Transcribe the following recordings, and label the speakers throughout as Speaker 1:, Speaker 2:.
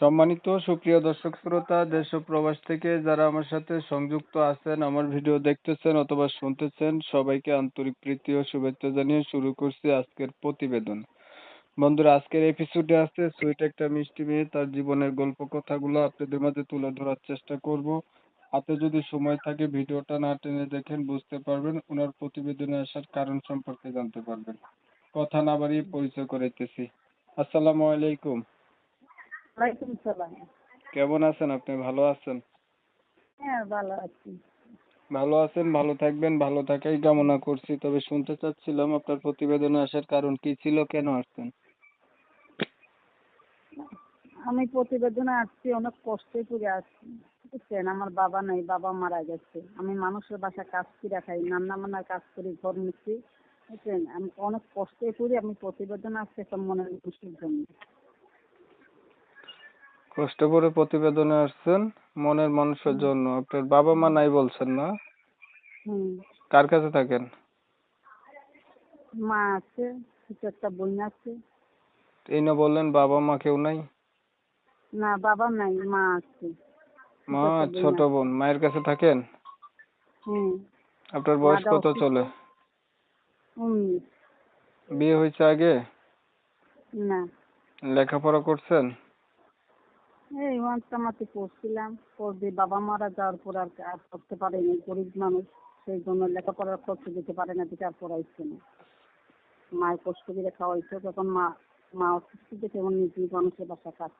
Speaker 1: সম্মানিত সুপ্রিয় দর্শক শ্রোতা, দেশ ও প্রবাস থেকে যারা আমার সাথে সংযুক্ত আছেন, আমার ভিডিও দেখতেছেন অথবা শুনতেছেন, সবাইকে আন্তরিক প্রীতি ও শুভেচ্ছা জানিয়ে শুরু করছি আজকের প্রতিবেদন। বন্ধুরা, আজকের এপিসোডে আছে সুইট একটা মিষ্টি মেয়ে, তার জীবনের গল্প কথাগুলো আপনাদের মাঝে তুলে ধরার চেষ্টা করব। হাতে যদি সময় থাকে, ভিডিওটা না টেনে দেখেন, বুঝতে পারবেন ওনার প্রতিবেদনে আসার কারণ সম্পর্কে জানতে পারবেন। কথা না বাড়িয়ে পরিচয় করাইতেছি। আসসালামু আলাইকুম।
Speaker 2: ওয়ালাইকুম সালাম।
Speaker 1: কেমন আছেন আপনি? ভালো আছেন?
Speaker 2: হ্যাঁ ভালো আছি।
Speaker 1: ভালো আছেন ভালো থাকবেন ভালো থাকাই কামনা করছি। তবে শুনতে চাচ্ছিলাম আপনার প্রতিবেদনে আসার কারণ কি ছিল কেন আসছেন?
Speaker 2: আমি প্রতিবেদনে আসছি অনেক কষ্টে করে আসছি বুঝছেন আমার বাবা নাই বাবা মারা গেছে। আমি মানুষের বাসা কাজ করে খাই রান্না বান্নার কাজ করি ঘর মুছি। বুঝছেন আমি অনেক কষ্টে করি আমি প্রতিবেদন আসছি একটা মনের খুশির জন্য।
Speaker 1: কষ্ট করে প্রতিবেদনে আসছেন মনের মানুষের জন্য। আপনার বাবা মা নাই বলছেন না? কার কাছে থাকেন?
Speaker 2: মা আছে একটা বোন আছে।
Speaker 1: এই না বললেন বাবা মা কেউ নাই?
Speaker 2: না বাবা নাই মা আছে।
Speaker 1: মা
Speaker 2: ছোট বোন
Speaker 1: মায়ের কাছে থাকেন?
Speaker 2: হুম।
Speaker 1: আপনার বয়স কত চলে? বিয়ে হয়েছে আগে?
Speaker 2: না।
Speaker 1: লেখাপড়া করছেন?
Speaker 2: এই মাঝখামাতে পড়ছিলাম দিয়ে বাবা মারা যাওয়ার পর আর আর করতে পারেনি গরিব মানুষ সেই জন্য লেখাপড়ার খরচ দিতে পারে না দিকে আর পড়াইছে না। মায়ের কষ্ট করে খাওয়াইছে তখন মা মা অসুস্থ দেখে এখন নিজে মানুষের বাসা কাজ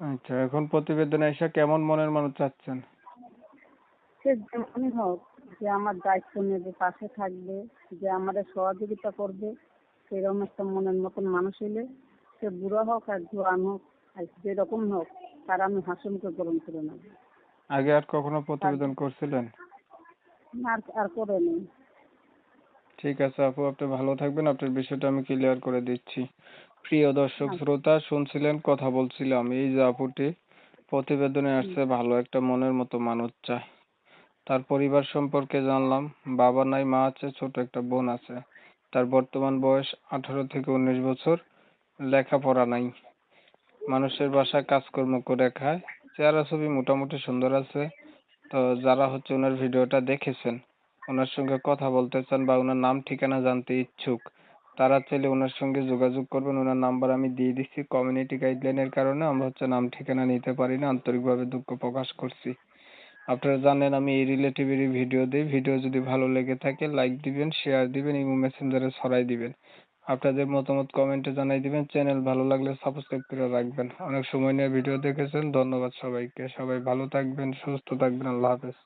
Speaker 1: আচ্ছা এখন প্রতিবেদনে এসে কেমন মনের মানুষ চাচ্ছেন?
Speaker 2: সে যেমনই হোক যে আমার দায়িত্ব নেবে পাশে থাকবে যে আমাদের সহযোগিতা করবে সেরকম একটা মনের মতন মানুষ হলে সে বুড়ো হোক আর জোয়ান হোক যেরকম হোক তার আমি হাসি মুখে গ্রহণ করে নেব।
Speaker 1: আগে আর কখনো প্রতিবেদন করছিলেন?
Speaker 2: আর আর করে নেই।
Speaker 1: ঠিক আছে আপু আপনি ভালো থাকবেন। আপনার বিষয়টা আমি ক্লিয়ার করে দিচ্ছি। প্রিয় দর্শক শ্রোতা শুনছিলেন কথা বলছিলাম। এই যে আপুটি প্রতিবেদনে আসছে ভালো একটা মনের মতো মানুষ চায়। তার পরিবার সম্পর্কে জানলাম বাবা নাই মা আছে ছোট একটা বোন আছে। তার বর্তমান বয়স আঠারো থেকে উনিশ বছর লেখাপড়া নাই। মানুষের বাসায় কাজকর্ম করে খায়। চেহারা ছবি মোটামুটি সুন্দর আছে। তো যারা হচ্ছে ওনার ভিডিওটা দেখেছেন, ওনার সঙ্গে কথা বলতে চান বা ওনার নাম ঠিকানা জানতে ইচ্ছুক, তারা চাইলে ওনার সঙ্গে যোগাযোগ করবেন। ওনার নাম্বার আমি দিয়ে দিচ্ছি। কমিউনিটি গাইডলাইনের কারণে আমরা হচ্ছে নাম ঠিকানা নিতে পারি না, আন্তরিকভাবে দুঃখ প্রকাশ করছি। আপনারা জানেন আমি এই রিলেটিভেরই ভিডিও দিই। ভিডিও যদি ভালো লেগে থাকে লাইক দিবেন শেয়ার দিবেন ইমো মেসেঞ্জারে ছড়াই দিবেন। আপনাদের মতামত কমেন্টে জানাই দিবেন। চ্যানেল ভালো লাগলে সাবস্ক্রাইব করে রাখবেন। অনেক সময় নিয়ে ভিডিও দেখেছেন। ধন্যবাদ সবাইকে। সবাই ভালো থাকবেন, সুস্থ থাকবেন। আল্লাহ হাফেজ।